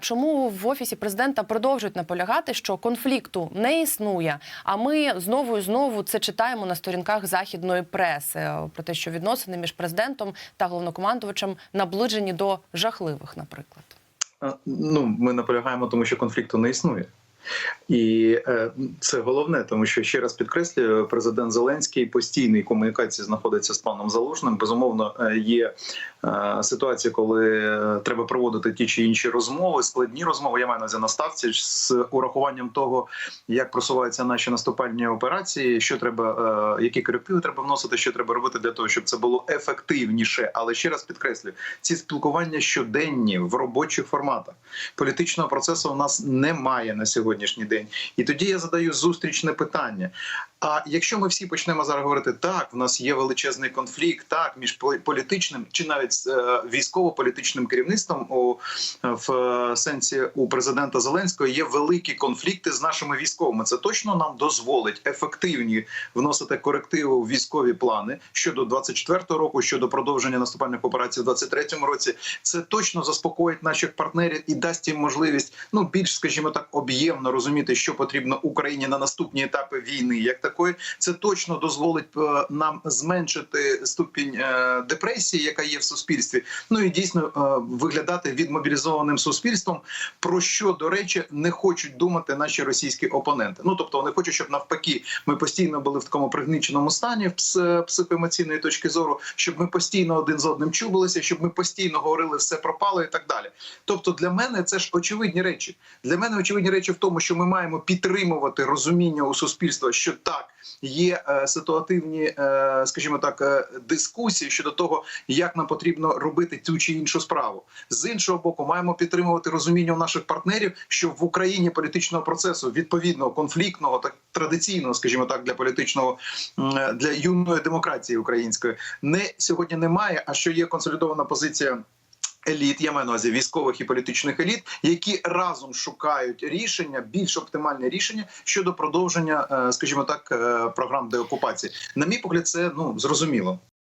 Чому в офісі президента продовжують наполягати, що конфлікту не існує? А ми знову і знову це читаємо на сторінках західної преси про те, що відносини між президентом та головнокомандувачем наближені до жахливих, наприклад. Ну, ми наполягаємо, тому що конфлікту не існує. І е, це головне, тому що ще раз підкреслюю, президент Зеленський постійній комунікації знаходиться з паном Залужним. Безумовно, е, є е, ситуація, коли треба проводити ті чи інші розмови, складні розмови. Я маю на увазі на з урахуванням того, як просуваються наші наступальні операції, що треба, які корективи треба вносити, що треба робити для того, щоб це було ефективніше. Але ще раз підкреслюю, ці спілкування щоденні в робочих форматах. Політичного процесу у нас немає на сьогоднішній день. І тоді я задаю зустрічне питання. А якщо ми всі почнемо зараз говорити, так, в нас є величезний конфлікт, так між політичним чи навіть е, військово-політичним керівництвом у в е, сенсі у президента Зеленського є великі конфлікти з нашими військовими. Це точно нам дозволить ефективні вносити корективи у військові плани щодо 24-го року, щодо продовження наступальних операцій в 23-му році. Це точно заспокоїть наших партнерів і дасть їм можливість ну більш, скажімо так, об'ємно розуміти, що потрібно Україні на наступні етапи війни, як такої. Це точно дозволить е, нам зменшити ступінь е, депресії, яка є в суспільстві. Ну і дійсно е, виглядати відмобілізованим суспільством, про що до речі не хочуть думати наші російські опоненти. Ну тобто вони хочуть, щоб навпаки ми постійно були в такому пригніченому стані пс- психоемоційної точки зору, щоб ми постійно один з одним чубилися, щоб ми постійно говорили все пропало і так далі. Тобто, для мене це ж очевидні речі. Для мене очевидні речі в тому, що ми маємо підтримувати розуміння у суспільства, що так є е, ситуативні, е, скажімо так, е, дискусії щодо того, як нам потрібно робити цю чи іншу справу. З іншого боку, маємо підтримувати розуміння у наших партнерів, що в Україні політичного процесу відповідного конфліктного, так традиційного, скажімо так, для політичного для юної демократії української не сьогодні немає. А що є консолідована позиція. Еліт, я маю на увазі військових і політичних еліт, які разом шукають рішення, більш оптимальне рішення щодо продовження, е, скажімо так, е, програм деокупації. На мій погляд, це ну зрозуміло.